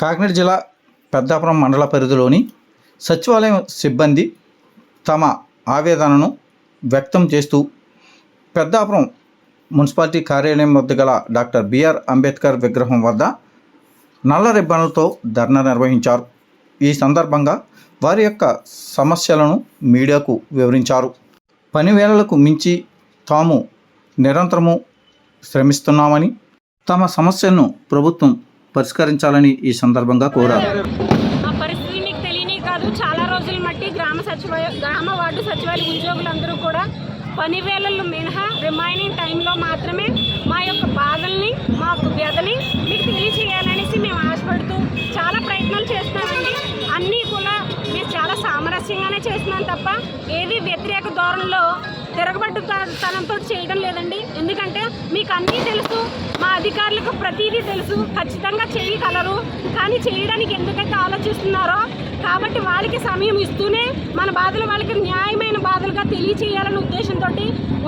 కాకినాడ జిల్లా పెద్దాపురం మండల పరిధిలోని సచివాలయం సిబ్బంది తమ ఆవేదనను వ్యక్తం చేస్తూ పెద్దాపురం మున్సిపాలిటీ కార్యాలయం వద్ద గల డాక్టర్ బిఆర్ అంబేద్కర్ విగ్రహం వద్ద నల్ల రిబ్బన్లతో ధర్నా నిర్వహించారు. ఈ సందర్భంగా వారి యొక్క సమస్యలను మీడియాకు వివరించారు. పనివేళలకు మించి తాము నిరంతరము శ్రమిస్తున్నామని తమ సమస్యలను ప్రభుత్వం పరిష్కరించాలని ఈ సందర్భంగా కోరారు. పరిస్థితి తెలియని కాదు. చాలా రోజుల మట్టి గ్రామ సచివాలయ గ్రామ వార్డు సచివాలయ ఉద్యోగులందరూ కూడా పని వేళలు మినహా రిమైనింగ్ టైంలో మాత్రమే మా యొక్క బాధల్ని మా యొక్క వ్యధని మీకు తెలియచేయాలనేసి మేము ఆశపడుతూ చాలా ప్రయత్నాలు చేస్తున్నామండి. అన్నీ కూడా మేము చాలా సామరస్యంగానే చేస్తున్నాం తప్ప ఏది వ్యతిరేక ధోరణిలో తిరగబడ్డు తనంతో చేయడం లేదండి. ఎందుకంటే మీకు అన్నీ తెలుసు మా అధికారులకు ప్రతిదీ తెలుసు. ఖచ్చితంగా చేయగలరు. కానీ చేయడానికి ఎందుకైతే ఆలోచిస్తున్నారో కాబట్టి వాళ్ళకి సమయం ఇస్తూనే మన బాధలు వాళ్ళకి న్యాయమైన బాధలుగా తెలియచేయాలనే ఉద్దేశంతో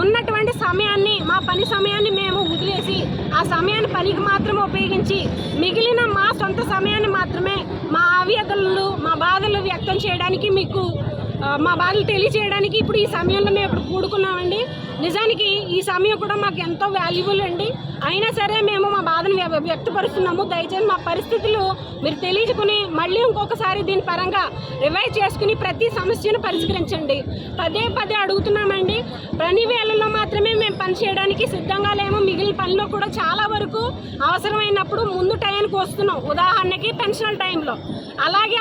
ఉన్నటువంటి సమయాన్ని మా పని సమయాన్ని మేము వదిలేసి ఆ సమయాన్ని పనికి మాత్రమే ఉపయోగించి మిగిలిన మా సొంత సమయాన్ని మాత్రమే మా ఆవేదనలు మా బాధలు వ్యక్తం చేయడానికి మీకు మా బాధలు తెలియచేయడానికి ఇప్పుడు ఈ సమయంలో మేము ఇప్పుడు కూడుకున్నామండి. నిజానికి ఈ సమయం కూడా మాకు ఎంతో వాల్యుబుల్ అండి. అయినా సరే మేము మా బాధను వ్య- వ్యక్తపరుస్తున్నాము. దయచేసి మా పరిస్థితులు మీరు తెలియచుకుని మళ్ళీ ఇంకొకసారి దీని పరంగా రివైజ్ చేసుకుని ప్రతి సమస్యను పరిష్కరించండి. పదే పదే అడుగుతున్నామండి. పని వేళల్లో మాత్రమే మేము పని చేయడానికి సిద్ధంగా లేము. మిగిలిన పనిలో కూడా చాలా వరకు అవసరమైనప్పుడు ముందు టైంకి వస్తున్నాం. ఉదాహరణకి పెన్షనల్ టైంలో. అలాగే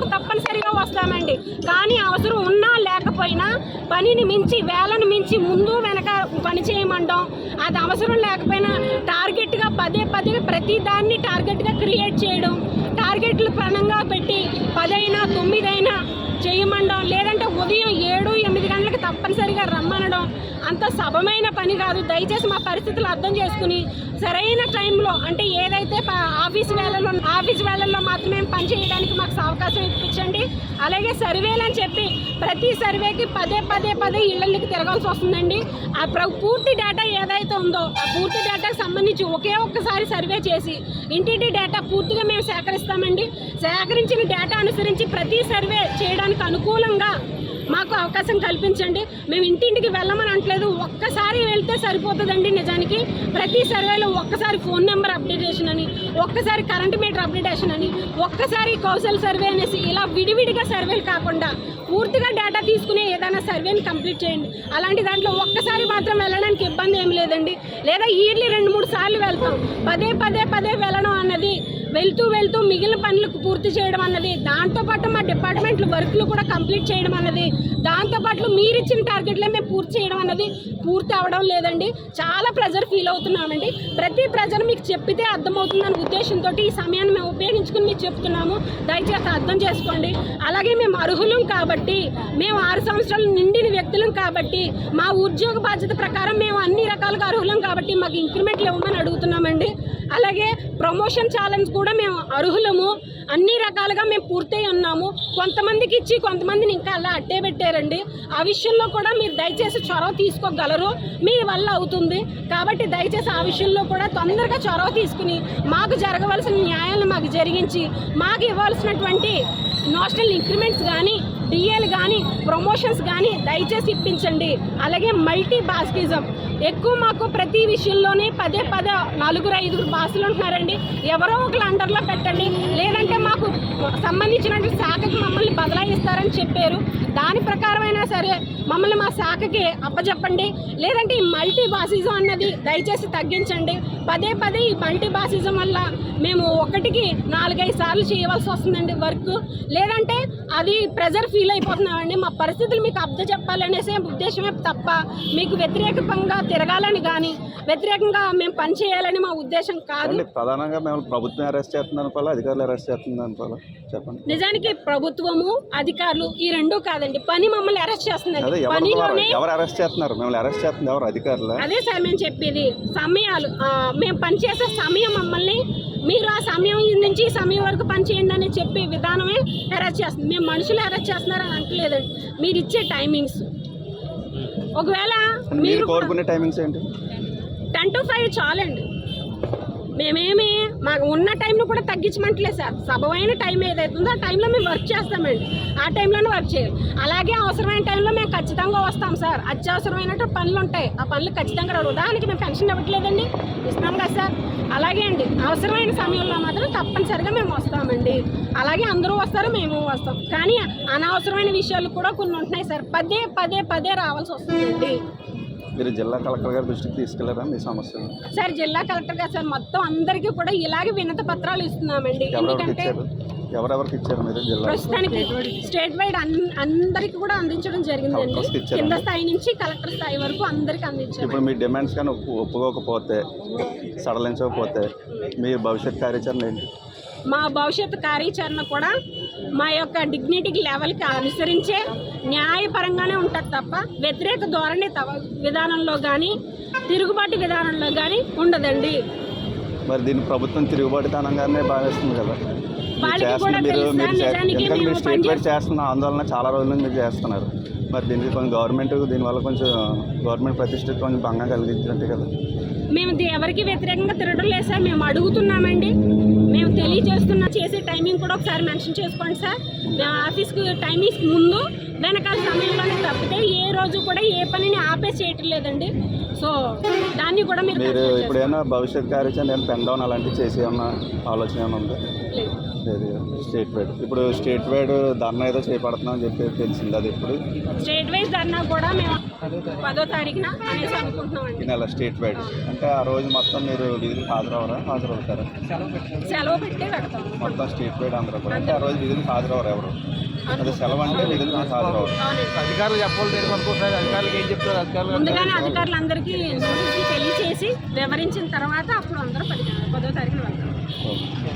అవసరమైనప్పుడు తప్పనిసరిగా వస్తామండి. కానీ అవసరం ఉన్నా లేకపోయినా పనిని మించి వేలను మించి ముందు వెనక పని చేయమంటాం. అది అవసరం లేకపోయినా టార్గెట్గా పదే పదే ప్రతి దాన్ని టార్గెట్గా క్రియేట్ చేయడం. టార్గెట్లు ప్రణంగా పెట్టి పదైనా తొమ్మిదైనా చేయమండం లేదంటే ఉదయం ఏడు ఎనిమిది గంటలకు తప్పనిసరిగా రమ్మనడం. అంత సభమైన పని కాదు. దయచేసి మా పరిస్థితులు అర్థం చేసుకుని సరైన టైంలో అంటే ఏదైతే ఆఫీస్ వేళల్లో ఆఫీస్ వేళల్లో మాత్రమే పని చేయడానికి మాకు అవకాశం ఇప్పించండి. అలాగే సర్వేలు అని చెప్పి ప్రతి సర్వేకి పదే పదే పదే ఇళ్ళకి తిరగాల్సి వస్తుందండి. ఆ ప్ర- పూర్తి డేటా ఏదైతే ఉందో ఆ పూర్తి డేటాకి సంబంధించి ఒకే ఒక్కసారి సర్వే చేసి ఇంటింటి డేటా పూర్తిగా మేము సేకరిస్తామండి. సేకరించిన డేటా అనుసరించి ప్రతి సర్వే చేయడానికి అనుకూలంగా మాకు అవకాశం కల్పించండి. మేము ఇంటింటికి వెళ్ళమని అంటలేదు ఒక్కసారి వెళ్తే సరిపోతుందండి నిజానికి. ప్రతి సర్వేలో ఒక్కసారి ఫోన్ నెంబర్ అప్డేటేషన్ అని ఒక్కసారి కరెంట్ మీటర్ అప్డేటేషన్ అని ఒక్కసారి కౌశల్ సర్వే అనేసి ఇలా విడివిడిగా సర్వేలు కాకుండా పూర్తిగా డేటా తీసుకుని ఏదైనా సర్వేని కంప్లీట్ చేయండి. అలాంటి దాంట్లో ఒక్కసారి మాత్రం వెళ్ళడానికి ఇబ్బంది ఏం లేదండి. లేదా ఇయర్లీ రెండు మూడు సార్లు వెళ్తాం. పదే పదే పదే వెళ్ళడం అన్నది వెళ్తూ వెళ్తూ మిగిలిన పనులకు పూర్తి చేయడం అన్నది దాంతోపాటు మా డిపార్ట్మెంట్లు వర్క్లు కూడా కంప్లీట్ చేయడం అన్నది దాంతోపాటు మీరు ఇచ్చిన టార్గెట్లే మేము పూర్తి చేయడం అన్నది పూర్తి అవడం లేదండి. చాలా ప్రెజర్ ఫీల్ అవుతున్నామండి. ప్రతి ప్రెజర్ మీకు చెప్పితే అనే ఉద్దేశంతో ఈ సమయాన్ని మేము ఉపయోగించుకుని మీకు చెప్తున్నాము. దయచేసి అర్థం చేసుకోండి. అలాగే మేము అర్హులం కాబట్టి మేము ఆరు సంవత్సరాలు నిండిన వ్యక్తులం కాబట్టి మా ఉద్యోగ బాధ్యత ప్రకారం మేము అన్ని రకాలుగా అర్హులం కాబట్టి మాకు ఇంక్రిమెంట్లు ఇవ్వమని అడుగుతున్నామండి. అలాగే ప్రమోషన్ ఛాలెంజ్ కూడా మేము అర్హులము. అన్ని రకాలుగా మేము పూర్తయి ఉన్నాము. కొంతమందికి ఇచ్చి కొంతమందిని ఇంకా అలా అట్టే పెట్టారండి. ఆ విషయంలో కూడా మీరు దయచేసి చొరవ తీసుకోగలరు. మీ వల్ల అవుతుంది. కాబట్టి దయచేసి ఆ విషయంలో కూడా తొందరగా చొరవ తీసుకుని మాకు జరగవలసిన న్యాయాలను మాకు జరిగించి మాకు ఇవ్వాల్సినటువంటి నోషనల్ ఇంక్రిమెంట్స్ కానీ డిఏలు కానీ ప్రమోషన్స్ కానీ దయచేసి ఇప్పించండి. అలాగే మల్టీ బాస్కిజం ఎక్కువ మాకు ప్రతి విషయంలోనే పదే పదే నలుగురు ఐదుగురు భాషలు ఉంటున్నారండి. ఎవరో ఒకరు అండర్లో పెట్టండి. లేదంటే మాకు సంబంధించినటువంటి శాఖ బదలాయిస్తారని చెప్పారు. దాని ప్రకారమైనా సరే మమ్మల్ని మా శాఖకి అప్పచెప్పండి లేదంటే ఈ మల్టీ బాసిజం అన్నది దయచేసి తగ్గించండి. పదే పదే ఈ మల్టీ బాసిజం వల్ల మేము ఒకటికి నాలుగైదు సార్లు చేయవలసి వస్తుందండి వర్క్. లేదంటే అది ప్రెజర్ ఫీల్ అయిపోతున్నామండి. మా పరిస్థితులు మీకు అర్థం చెప్పాలనేసే ఉద్దేశమే తప్ప మీకు వ్యతిరేకంగా తిరగాలని కానీ వ్యతిరేకంగా మేము పని చేయాలని మా ఉద్దేశం కాదు. ప్రధానంగా మేము ప్రభుత్వం అరెస్ట్ చేస్తుంది అనుకోవాలా అధికారులు అరెస్ట్ చేస్తుంది అనుకోవాలా చెప్పండి. నిజానికి ప్రభుత్వము అధికారులు ఈ రెండూ కాదండి. పని మమ్మల్ని అరెస్ట్ చేస్తున్నారు. పనిలోనే ఎవరు అరెస్ట్ చేస్తున్నారు? మిమ్మల్ని అరెస్ట్ చేస్తుంది ఎవరు అధికారులు? అదే సార్ మేము చెప్పేది సమయాలు మేము పనిచేసే సమయం మమ్మల్ని మీరు ఆ సమయం నుంచి ఈ సమయం వరకు పని చేయండి అని చెప్పే విధానమే అరెస్ట్ చేస్తుంది. మేము మనుషులు అరెస్ట్ చేస్తున్నారని అంటలేదండి మీరు ఇచ్చే టైమింగ్స్ ఒకవేళ మీరు మీరు కోరుకునే టైమింగ్స్ ఏంటి? టెన్ టు ఫైవ్ చాలండి. మేమేమి మాకు ఉన్న టైంలో కూడా తగ్గించమంటలేదు సార్. సబమైన టైం ఏదైతుందో ఆ టైంలో మేము వర్క్ చేస్తామండి. ఆ టైంలోనే వర్క్ చేయాలి. అలాగే అవసరమైన టైంలో మేము ఖచ్చితంగా వస్తాం సార్. అత్యవసరమైన పనులు ఉంటాయి. ఆ పనులు ఖచ్చితంగా రావు. ఉదాహరణకి మేము పెన్షన్ ఇవ్వట్లేదండి. ఇస్తున్నాం కదా సార్. అలాగే అండి. అవసరమైన సమయంలో మాత్రం తప్పనిసరిగా మేము వస్తామండి. అలాగే అందరూ వస్తారు మేము వస్తాం. కానీ అనవసరమైన విషయాలు కూడా కొన్ని ఉంటున్నాయి సార్. పదే పదే పదే రావాల్సి వస్తుందండి. మీరు జిల్లా కలెక్టర్ గారి దృష్టికి తీసుకెళ్ళారా మీ సమస్యలు సార్ జిల్లా కలెక్టర్ గారు సార్ మొత్తం అందరికీ కూడా ఇలాగే వినతి పత్రాలు ఇస్తున్నామండి. ఎవరెవరికి ఎందుకంటే ఇచ్చారు? ఎవరెవరికి ఇచ్చారు మీరు జిల్లా? ప్రస్తుతానికి స్టేట్ వైడ్ అందరికీ కూడా అందించడం జరిగిందండి? కింద స్థాయి నుంచి కలెక్టర్ స్థాయి వరకు అందరికి అందించారు ఇప్పుడు మీ డిమాండ్స్ కానీ ఒప్పు ఒప్పుకోకపోతే సడలించకపోతే మీ భవిష్యత్ కార్యాచరణ ఏంటి? మా భవిష్యత్తు కార్యాచరణ కూడా మా యొక్క డిగ్నిటీ లెవెల్కి అనుసరించే న్యాయపరంగానే ఉంటుంది తప్ప వ్యతిరేక ధోరణి తవ విధానంలో కానీ తిరుగుబాటు విధానంలో కానీ ఉండదండి మరి దీన్ని ప్రభుత్వం తిరుగుబాటుతనంగానే భావిస్తుంది కదా మీరు మీరు? మీరు. చేస్తున్న ఆందోళన చాలా రోజుల నుంచి మీరు చేస్తున్నారు మరి దీనికి కొంచెం గవర్నమెంట్ దీనివల్ల కొంచెం గవర్నమెంట్ ప్రతిష్ట కొంచెం భంగం కలిగించినట్టే కదా మేము ఎవరికి వ్యతిరేకంగా తిరగడం లేదు సార్ మేము అడుగుతున్నామండి మేము తెలియజేస్తున్నా చేసే టైమింగ్ కూడా ఒకసారి మెన్షన్ చేసుకోండి సార్. మేము ఆఫీస్కి టైమింగ్స్ ముందు వెనకాల సమయంలోనే తప్పితే ఏ రోజు కూడా ఏ పనిని ఆపేసి చేయటం లేదండి. సో దాన్ని కూడా మీరు ఇప్పుడు ఏమైనా భవిష్యత్ కార్యాచరణ పెన్ డౌన్ అలాంటివి చేసి ఏమన్నా ఆలోచన ఏమైనా ఉందా? స్టేట్ వైడ్ ఇప్పుడు స్టేట్ వైడ్ ధర్నా ఏదో చేపడుతున్నాం అని చెప్పి తెలిసింది అది ఇప్పుడు స్టేట్ వైజ్ ధర్నా కూడా మేము పదో తారీఖున అనేసి అనుకుంటున్నామండి. ఈ నెల స్టేట్ వైడ్ అంటే ఆ రోజు మొత్తం మీరు విధులు హాజరవరా? హాజరవుతారా? సెలవు పెట్టి పెడతాం. మొత్తం స్టేట్ వైడ్ అందరూ కూడా అంటే ఆ రోజు విధులు హాజరవరు ఎవరు? అది సెలవు అంటే విధులు హాజరవరు. అవునండి. అధికారులు చెప్పాలి దేనికి అనుకుంటున్నారు అధికారులకి ఏం చెప్తారు అధికారులు ముందుగానే అధికారులందరికీ నోటీసులు తెలియచేసి వివరించిన తర్వాత అప్పుడు అందరూ పది పదో తారీఖున వెళ్తాం ఓకే.